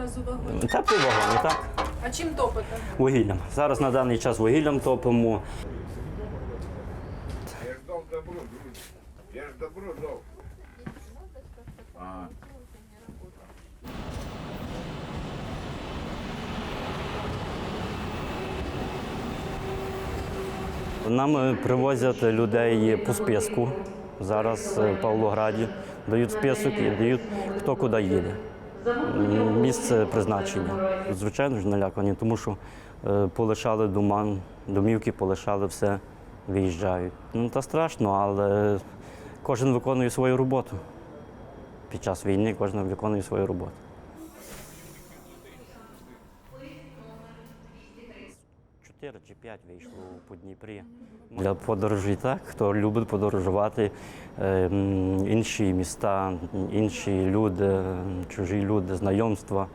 зараз у вагоні? Теплий вагон, і так. А чим топите? Вугіллям. Зараз на даний час вугіллям топимо. Я ж дав добро, друзі. Я ж добро дав. А, Нам е, привозять людей по списку. Зараз е, в Павлограді дають список і дають хто куди їде. М, Місце призначення. Звичайно ж налякані, тому що е, полишали думан, домівки полишали все, виїжджають. Ну та страшно, але кожен виконує свою роботу. Під час війни кожен виконує свою роботу. Чотири чи п'ять вийшло по Дніпрі. Для подорожі так, хто любить подорожувати, е, інші міста, інші люди, чужі люди, знайомства.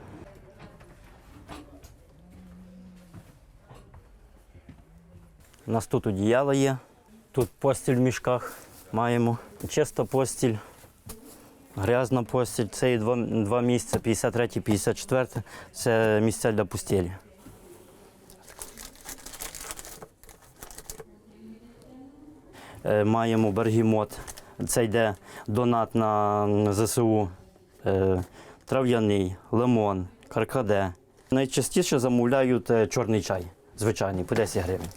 У нас тут одіяло є, тут постіль в мішках маємо. Чиста постіль, грязна постіль. Це є два, два місця, 53 54 це місця для постілі. Маємо бергімот. Це йде донат на ЗСУ, е, трав'яний, лимон, каркаде. Найчастіше замовляють е, чорний чай, звичайний, по 10 гривень.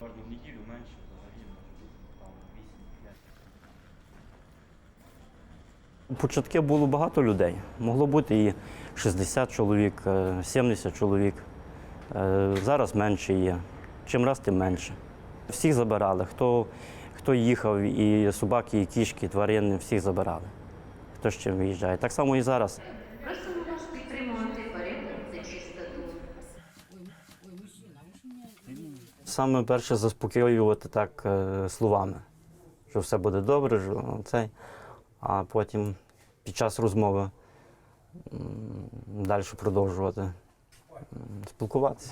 Кожну неділю менше, взагалі може бути 8-5. Початки було багато людей. Могло бути і 60 чоловік, е, 70 чоловік. Е, Зараз менше є. Чим раз, тим менше. Всіх забирали. Хто, хто їхав, і собаки, і кішки, і тварини, всіх забирали. Хто з чим виїжджає. Так само і зараз. Просимо вас підтримувати порядок та чистоту. Саме перше заспокоювати так е, словами, що все буде добре, що цей, а потім під час розмови далі продовжувати спілкуватися.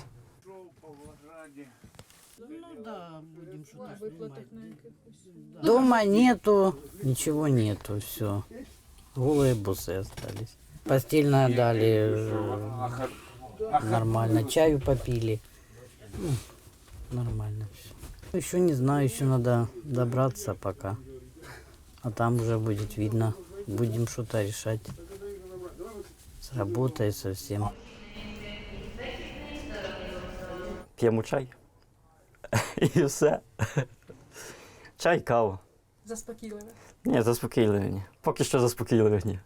Ну да, будем что-то Виплаток снимать. на якихось. Дома нету, ничего нету, все. Голые бусы остались. Постельное дали э, нормально, чаю попили. Ну, нормально все. Еще не знаю, еще надо добраться пока. А там уже будет видно. Будем что-то решать. С работой, со всем. П'ємо чай. І все. Чай, кава. Заспокійливе. Ні, заспокійливі ні. Поки що заспокійливі ні.